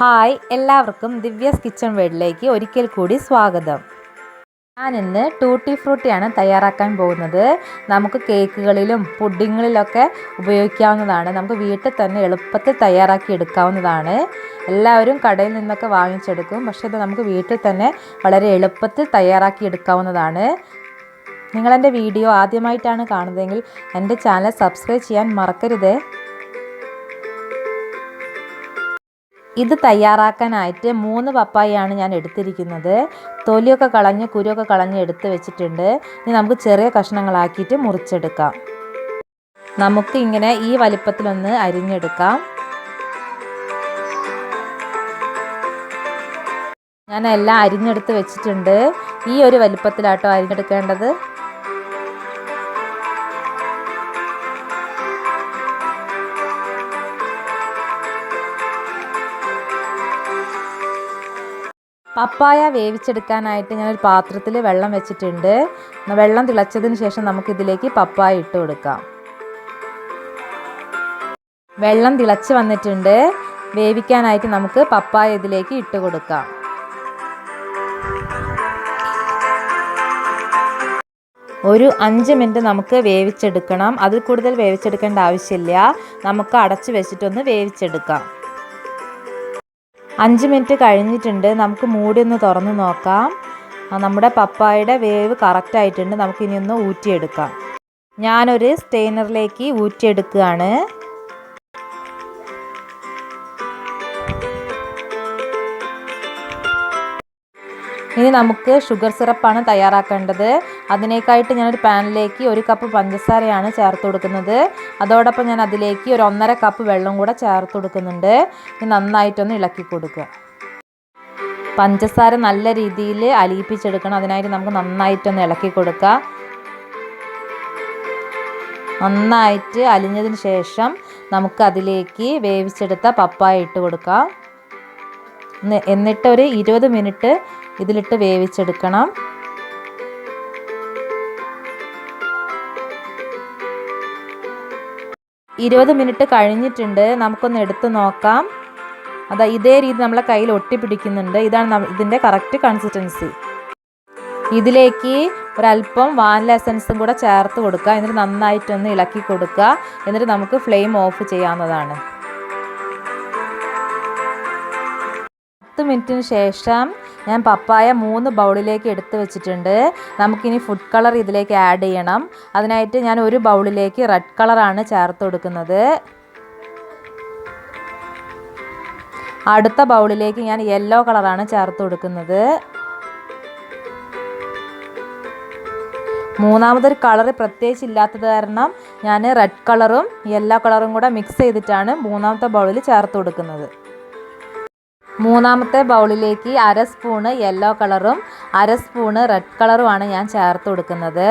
Hi എല്ലാവർക്കും Divas kitchen വേൾഡിലേക്ക് ഒരിക്കൽ കൂടി സ്വാഗതം. ഞാൻ ഇന്ന് ടൂട്ടി ഫ്രൂട്ടിയാണ് തയ്യാറാക്കാൻ പോകുന്നത്. നമുക്ക് കേക്കുകളിലും പുഡിങ്ങുകളിലൊക്കെ ഉപയോഗിക്കാവുന്നതാണ്. നമുക്ക് വീട്ടിൽ തന്നെ എളുപ്പത്തിൽ തയ്യാറാക്കി എടുക്കാവുന്നതാണ്. എല്ലാവരും കടയിൽ നിന്നൊക്കെ വാങ്ങിച്ചെടുക്കും. പക്ഷെ ഇത് നമുക്ക് വീട്ടിൽ തന്നെ വളരെ എളുപ്പത്തിൽ തയ്യാറാക്കി എടുക്കാവുന്നതാണ്. നിങ്ങളെന്റെ വീഡിയോ ആദ്യമായിട്ടാണ് കാണുന്നതെങ്കിൽ എന്റെ ചാനൽ സബ്സ്ക്രൈബ് ചെയ്യാൻ മറക്കരുതേ. ഇത് തയ്യാറാക്കാനായിട്ട് മൂന്ന് പപ്പായാണ് ഞാൻ എടുത്തിരിക്കുന്നത്. തൊലിയൊക്കെ കളഞ്ഞ് കുരുവൊക്കെ കളഞ്ഞ് എടുത്ത് വെച്ചിട്ടുണ്ട്. ഇനി നമുക്ക് ചെറിയ കഷ്ണങ്ങളാക്കിയിട്ട് മുറിച്ചെടുക്കാം. നമുക്ക് ഇങ്ങനെ ഈ വലിപ്പത്തിലൊന്ന് അരിഞ്ഞെടുക്കാം. ഞാൻ എല്ലാം അരിഞ്ഞെടുത്ത് വെച്ചിട്ടുണ്ട്. ഈ ഒരു വലിപ്പത്തിലാട്ടോ അരിഞ്ഞെടുക്കേണ്ടത്. പപ്പായ വേവിച്ചെടുക്കാനായിട്ട് ഞാനൊരു പാത്രത്തിൽ വെള്ളം വെച്ചിട്ടുണ്ട്. വെള്ളം തിളച്ചതിന് ശേഷം നമുക്കിതിലേക്ക് പപ്പായ ഇട്ട് കൊടുക്കാം. വെള്ളം തിളച്ച് വന്നിട്ടുണ്ട്. വേവിക്കാനായിട്ട് നമുക്ക് പപ്പായ ഇതിലേക്ക് ഇട്ട് കൊടുക്കാം. ഒരു അഞ്ച് മിനിറ്റ് നമുക്ക് വേവിച്ചെടുക്കണം. അതിൽ കൂടുതൽ വേവിച്ചെടുക്കേണ്ട ആവശ്യമില്ല. നമുക്ക് അടച്ച് വെച്ചിട്ടൊന്ന് വേവിച്ചെടുക്കാം. അഞ്ച് മിനിറ്റ് കഴിഞ്ഞിട്ടുണ്ട്. നമുക്ക് മൂടി ഒന്ന് തുറന്ന് നോക്കാം. നമ്മുടെ പപ്പായയുടെ വേവ് കറക്റ്റ് ആയിട്ടുണ്ട്. നമുക്ക് ഇനി ഒന്ന് ഊറ്റിയെടുക്കാം. ഞാനൊരു സ്റ്റെയിനറിലേക്ക് ഊറ്റിയെടുക്കുകയാണ്. ഇനി നമുക്ക് ഷുഗർ സിറപ്പാണ് തയ്യാറാക്കേണ്ടത്. അതിനേക്കായിട്ട് ഞാനൊരു പാനിലേക്ക് ഒരു കപ്പ് പഞ്ചസാരയാണ് ചേർത്ത് കൊടുക്കുന്നത്. അതോടൊപ്പം ഞാൻ അതിലേക്ക് ഒരു ഒന്നര കപ്പ് വെള്ളം കൂടെ ചേർത്ത് കൊടുക്കുന്നുണ്ട്. ഇനി നന്നായിട്ടൊന്ന് ഇളക്കി കൊടുക്കുക. പഞ്ചസാര നല്ല രീതിയിൽ അലിയിപ്പിച്ചെടുക്കണം. അതിനായിട്ട് നമുക്ക് നന്നായിട്ടൊന്ന് ഇളക്കി കൊടുക്കുക. നന്നായിട്ട് അലിഞ്ഞതിന് ശേഷം നമുക്ക് അതിലേക്ക് വേവിച്ചെടുത്ത പപ്പായ ഇട്ട് കൊടുക്കാം. എന്നിട്ട് ഒരു ഇരുപത് മിനിറ്റ് ഇതിലിട്ട് വേവിച്ചെടുക്കണം. ഇരുപത് മിനിറ്റ് കഴിഞ്ഞിട്ടുണ്ട്. നമുക്കൊന്ന് എടുത്ത് നോക്കാം. അതാ ഇതേ രീതി നമ്മളെ കയ്യിൽ ഒട്ടിപ്പിടിക്കുന്നുണ്ട്. ഇതാണ് ഇതിന്റെ കറക്റ്റ് കൺസിസ്റ്റൻസി. ഇതിലേക്ക് ഒരല്പം വാനില എസൻസും കൂടെ ചേർത്ത് കൊടുക്കുക. എന്നിട്ട് നന്നായിട്ടൊന്ന് ഇളക്കി കൊടുക്കുക. എന്നിട്ട് നമുക്ക് ഫ്ലെയിം ഓഫ് ചെയ്യാവുന്നതാണ്. മിനിറ്റിന് ശേഷം ഞാൻ പപ്പായ മൂന്ന് ബൗളിലേക്ക് എടുത്തു വെച്ചിട്ടുണ്ട്. നമുക്കിനി ഫുഡ് കളർ ഇതിലേക്ക് ആഡ് ചെയ്യണം. അതിനായിട്ട് ഞാൻ ഒരു ബൗളിലേക്ക് റെഡ് കളറാണ് ചേർത്ത് കൊടുക്കുന്നത്. അടുത്ത ബൗളിലേക്ക് ഞാൻ യെല്ലോ കളറാണ് ചേർത്ത് കൊടുക്കുന്നത്. മൂന്നാമതൊരു കളർ പ്രത്യേകിച്ച് ഇല്ലാത്തത് കാരണം ഞാൻ റെഡ് കളറും യെല്ലോ കളറും കൂടെ മിക്സ് ചെയ്തിട്ടാണ് മൂന്നാമത്തെ ബൗളിൽ ചേർത്ത് കൊടുക്കുന്നത്. മൂന്നാമത്തെ ബൗളിലേക്ക് അര സ്പൂണ് യെല്ലോ കളറും അര സ്പൂണ് റെഡ് കളറുമാണ് ഞാൻ ചേർത്ത് കൊടുക്കുന്നത്.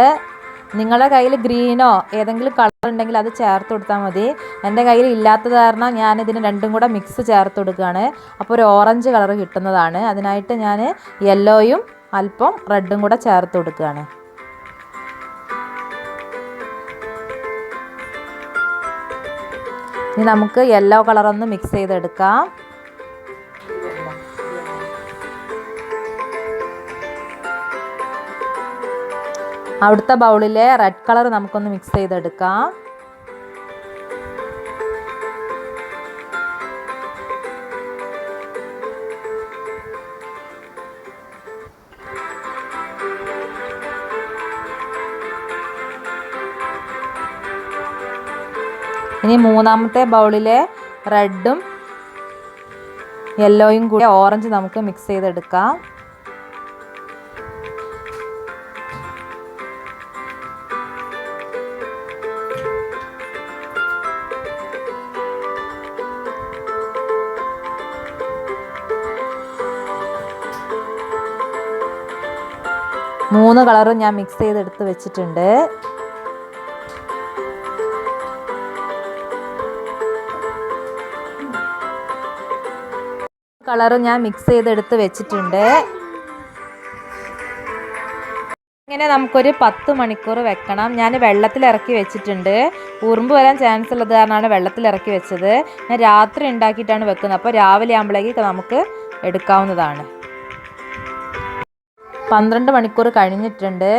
നിങ്ങളുടെ കയ്യിൽ ഗ്രീനോ ഏതെങ്കിലും കളർ ഉണ്ടെങ്കിൽ അത് ചേർത്ത് കൊടുത്താൽ മതി. എന്റെ കയ്യിൽ ഇല്ലാത്തത് കാരണം ഞാൻ ഇതിന് രണ്ടും കൂടെ മിക്സ് ചേർത്ത് കൊടുക്കുകയാണ്. അപ്പോൾ ഒരു ഓറഞ്ച് കളർ കിട്ടുന്നതാണ്. അതിനായിട്ട് ഞാൻ യെല്ലോയും അല്പം റെഡും കൂടെ ചേർത്ത് കൊടുക്കുകയാണ്. ഇനി നമുക്ക് യെല്ലോ കളറൊന്ന് മിക്സ് ചെയ്തെടുക്കാം. അവിടുത്തെ ബൗളിലെ റെഡ് കളർ നമുക്കൊന്ന് മിക്സ് ചെയ്തെടുക്കാം. ഇനി മൂന്നാമത്തെ ബൗളിലെ റെഡും യെല്ലോയും കൂടി ഓറഞ്ച് നമുക്ക് മിക്സ് ചെയ്തെടുക്കാം. മൂന്ന് കളറും ഞാൻ മിക്സ് ചെയ്തെടുത്ത് വെച്ചിട്ടുണ്ട്. കളറും ഞാൻ മിക്സ് ചെയ്തെടുത്ത് വെച്ചിട്ടുണ്ട്. ഇങ്ങനെ നമുക്കൊരു പത്ത് മണിക്കൂർ വെക്കണം. ഞാൻ വെള്ളത്തിൽ ഇറക്കി വെച്ചിട്ടുണ്ട്. ഉറുമ്പ് വരാൻ ചാൻസ് ഉള്ളത് കാരണമാണ് വെള്ളത്തിൽ ഇറക്കി വെച്ചത്. ഞാൻ രാത്രി ഉണ്ടാക്കിയിട്ടാണ് വെക്കുന്നത്. അപ്പോൾ രാവിലെ ആകുമ്പോഴേക്ക് നമുക്ക് എടുക്കാവുന്നതാണ്. പന്ത്രണ്ട് മണിക്കൂർ കഴിഞ്ഞിട്ടുണ്ട്.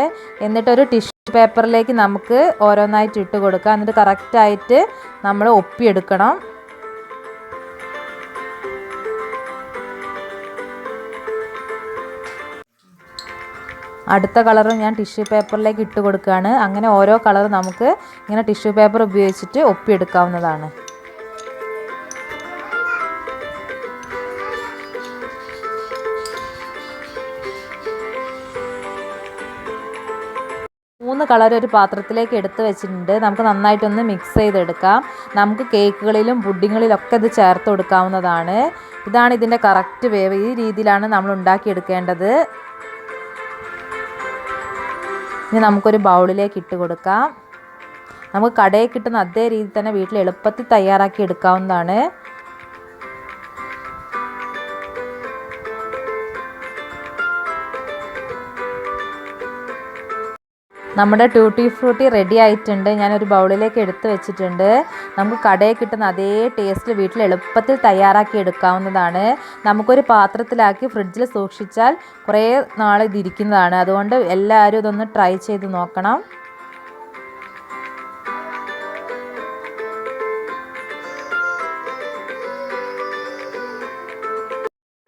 എന്നിട്ട് ഒരു ടിഷ്യൂ പേപ്പറിലേക്ക് നമുക്ക് ഓരോന്നായിട്ട് ഇട്ട് കൊടുക്കുക എന്നിട്ട് കറക്റ്റായിട്ട് നമ്മൾ ഒപ്പിയെടുക്കണം. അടുത്ത കളറും ഞാൻ ടിഷ്യൂ പേപ്പറിലേക്ക് ഇട്ട് കൊടുക്കുകയാണ്. അങ്ങനെ ഓരോ കളറും നമുക്ക് ഇങ്ങനെ ടിഷ്യൂ പേപ്പർ ഉപയോഗിച്ചിട്ട് ഒപ്പിയെടുക്കാവുന്നതാണ്. മൂന്ന് കളർ ഒരു പാത്രത്തിലേക്ക് എടുത്ത് വെച്ചിട്ടുണ്ട്. നമുക്ക് നന്നായിട്ടൊന്ന് മിക്സ് ചെയ്തെടുക്കാം. നമുക്ക് കേക്കുകളിലും പുഡിങ്ങുകളിലൊക്കെ ഇത് ചേർത്ത് കൊടുക്കാവുന്നതാണ്. ഇതാണ് ഇതിന്റെ കറക്റ്റ് വേവ്. ഈ രീതിയിലാണ് നമ്മൾ ഉണ്ടാക്കിയെടുക്കേണ്ടത്. ഇനി നമുക്കൊരു ബൗളിലേക്ക് ഇട്ട് കൊടുക്കാം. നമുക്ക് കടയിൽ കിട്ടുന്ന അതേ രീതിയിൽ തന്നെ വീട്ടിൽ എളുപ്പത്തിൽ തയ്യാറാക്കി എടുക്കാവുന്നതാണ്. നമ്മുടെ ട്യൂട്ടി ഫ്രൂട്ടി റെഡി ആയിട്ടുണ്ട്. ഞാനൊരു ബൗളിലേക്ക് എടുത്ത് വെച്ചിട്ടുണ്ട്. നമുക്ക് കടയിൽ കിട്ടുന്ന അതേ ടേസ്റ്റ് വീട്ടിൽ എളുപ്പത്തിൽ തയ്യാറാക്കി എടുക്കാവുന്നതാണ്. നമുക്കൊരു പാത്രത്തിലാക്കി ഫ്രിഡ്ജിൽ സൂക്ഷിച്ചാൽ കുറേ നാൾ ഇതിരിക്കുന്നതാണ് അതുകൊണ്ട് എല്ലാവരും ഇതൊന്ന് ട്രൈ ചെയ്ത് നോക്കണം.